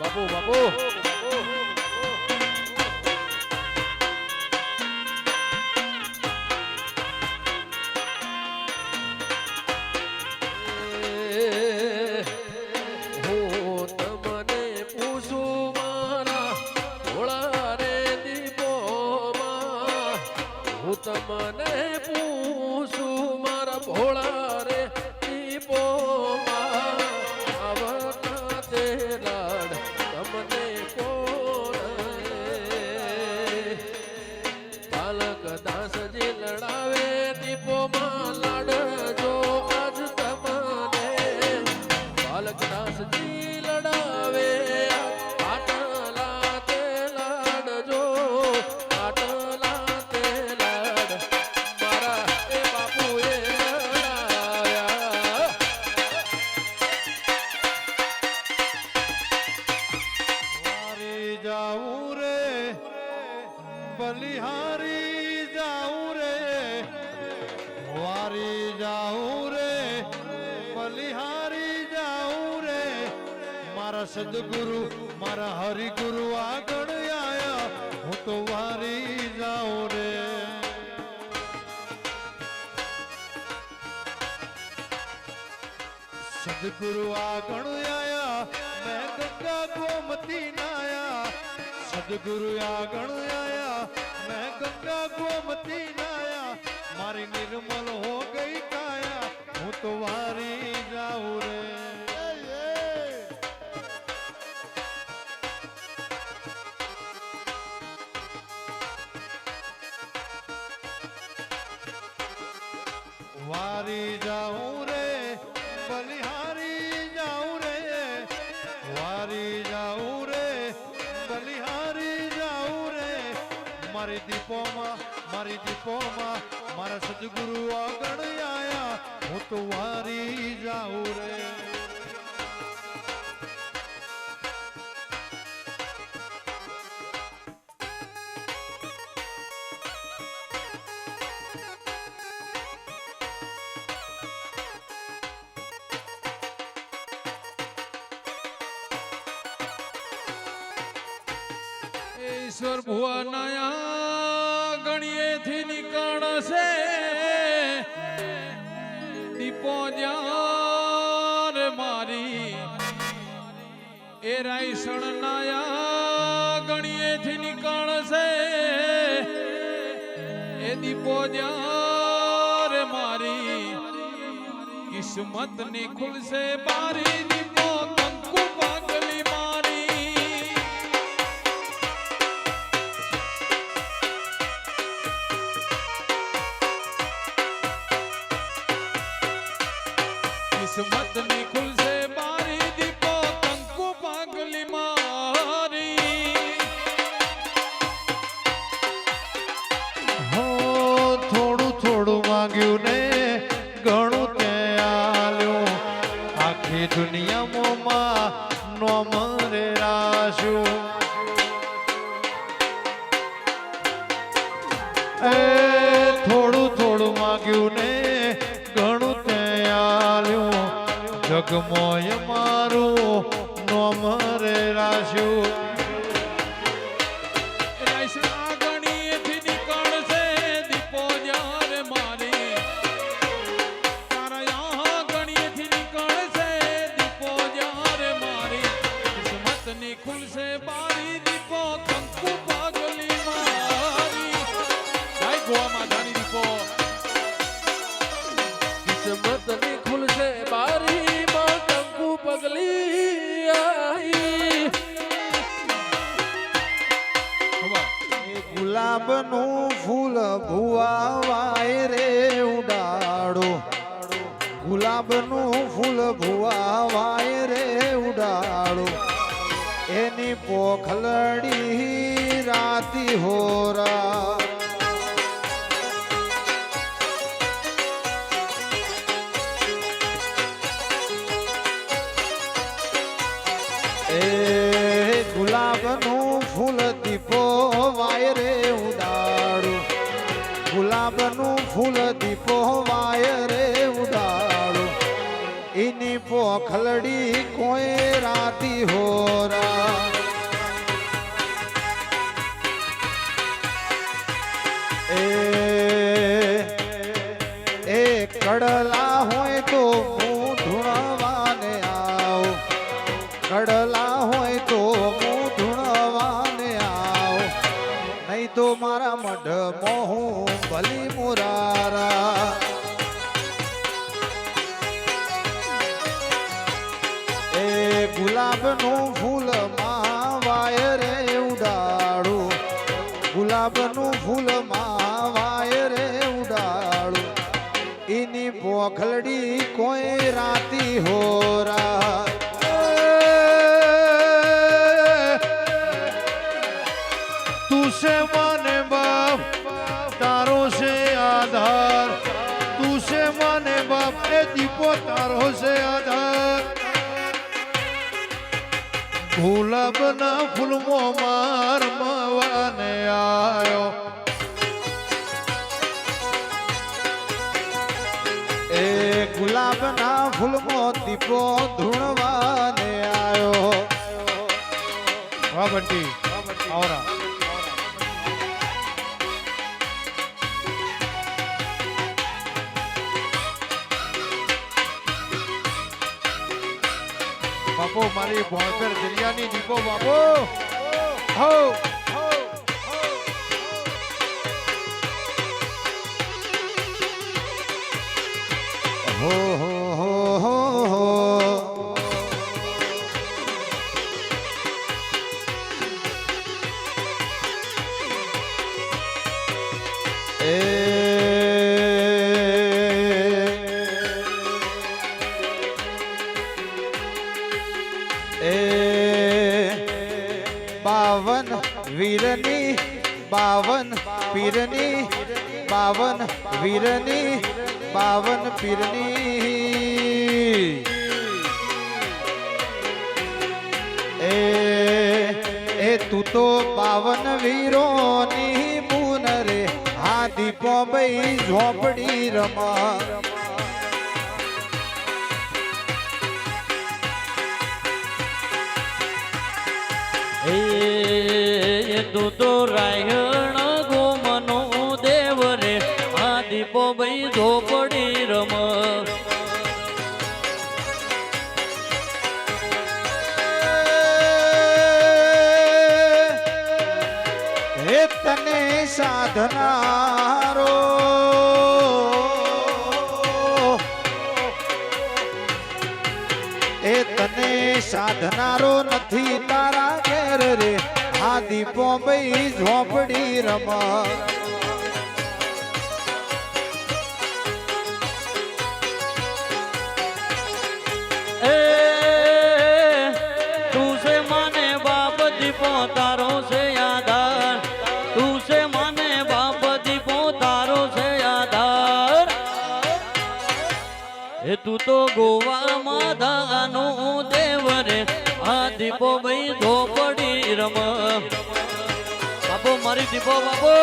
બાપુ બાપુ. તમને પૂછું મારા ભોળા રે દીપોમાં. બલિહારી જાઉં રે, વારી જાઉં રે બલિહારી જાઉં રે. મારા સદગુરુ, મારા હરિગુરુ આગળ આયા, હું તો વારી જાઉં રે. સદગુરુ આગળ આયા, મેં ગંગા ગોમતી નાયા. સદગુરુ આગળ આયા મેં ગંગા ગોમતી નાયા મારી નિર્મલ હો ગઈ કાયા હું તો વારી જાઉં રે વારી મારી દીપોમાં મારી દીપોમાં, મારા સદગુરુ આગળ આયા. હું તો વારી જાઉં રે. ઈશ્વર ભુવનયા ગણીએથી નીકળશે. દીપો જ્યાં મારી. એ રાયસણ નાયા ગણીએથી નીકળશે. એ દીપો જ્યાં મારી. કિસ્મતની ખુલશે બારી દીપો કંકુ પાગલી મારી. કિસ્મતની ખુલશે બારી દીપો કંકુ પાગલી મારી હો થોડું થોડું માંગ્યું ને ઘણું તે આલ્યું આખી દુનિયામાં નો મરે રાશું એ થોડું થોડું માંગ્યું ને જગમોય મારું. ગુલાબનું ફૂલ ભુવાવાય રે ઉડાડો. ગુલાબનું ફૂલ ભુવાવાય રે ઉડાડો. એની પોખલડી રાતી હોરા. ખલડી કોઈ રાતી હોરા. એ એ કડલા હોય તો હું ધૂણવાને આવ. કડલા હોય તો હું ધૂણવાને આવ. નહીં તો મારા મઢ મોહું ભલી મુરા. ગુલાબનું ફૂલમાં વાયરે ઉડાડું. ગુલાબનું ફૂલમાં વાયરે ઉડાડું. એની પોખલડી કોઈ રાતી હોરા. તું છે માને બાપ, તારો છે આધાર. તું છે માને દીપો તારો છે આધાર. ગુલાબના ફૂલમો માર મવાને આયો. એ ગુલાબના ફૂલમો દીપો ધૂણવાને આયો. વાહ બંટી આવરા. બાપો મારી ભોણપેર દરિયાની બાપો. હો હો. વીરની બાવન પીરની બાવન વીરની બાવન પીરની. એ એ તું તો બાવન વીરોની બુન રે હા પોબઈ બઈ ઝોપડી રમા. તો રાયણ ગોમનો દેવ રે. આ દીપો ભાઈ ધોપડી રમ. હે સાધનારો. એ તને સાધનારો નથી તારા ઘેર રે. આ દીપો ઝોપડી રમા. તું આધાર. તું માને બાપ દીપો તારો છે આધાર. એ, તું તો ગોવામાં ધાગાનું દેવ રે આ દીપો ભાઈ બાપો મારી દીપો બાપો.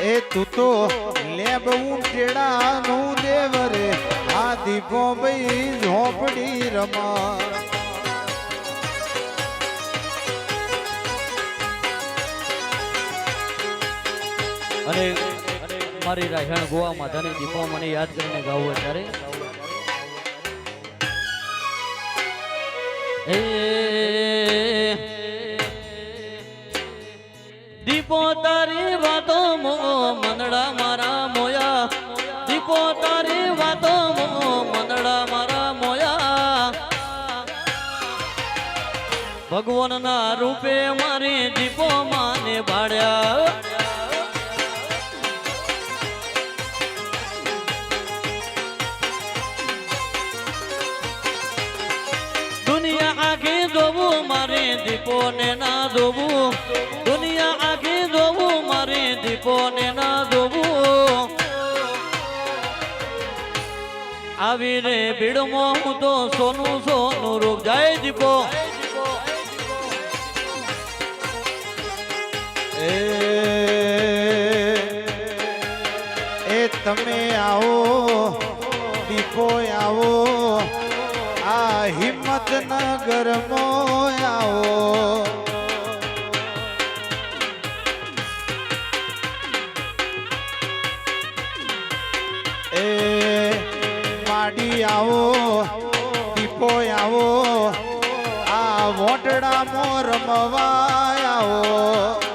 એ. તું તો લેબ ઊંટેડાનું દેવ રે. આ દીપો ભાઈ ઝોપડી રમા અને મારી રાયણ ગોવા માતાની દીપો મને યાદ કરીને ગાવું ત્યારે દીપો તારી વાતો મો મનડા મારા મોયા. દીપો તારી વાતો મો મનડા મારા મોયા. ભગવાનના રૂપે મારી દીપો માને ભાડ્યા. મારે દીપો ના જોવું દુનિયા આખી જોવું મારી દીપોને ના જોવું આવી ભીડમાં હું તો સોનું સોનું રૂપ. જાય દીપો. એ તમે આવો દીપો આવો. નાથ નગર મોયાઓ એ માડી આવો દીપો આવો આ વોટડા મોર મવાયાઓ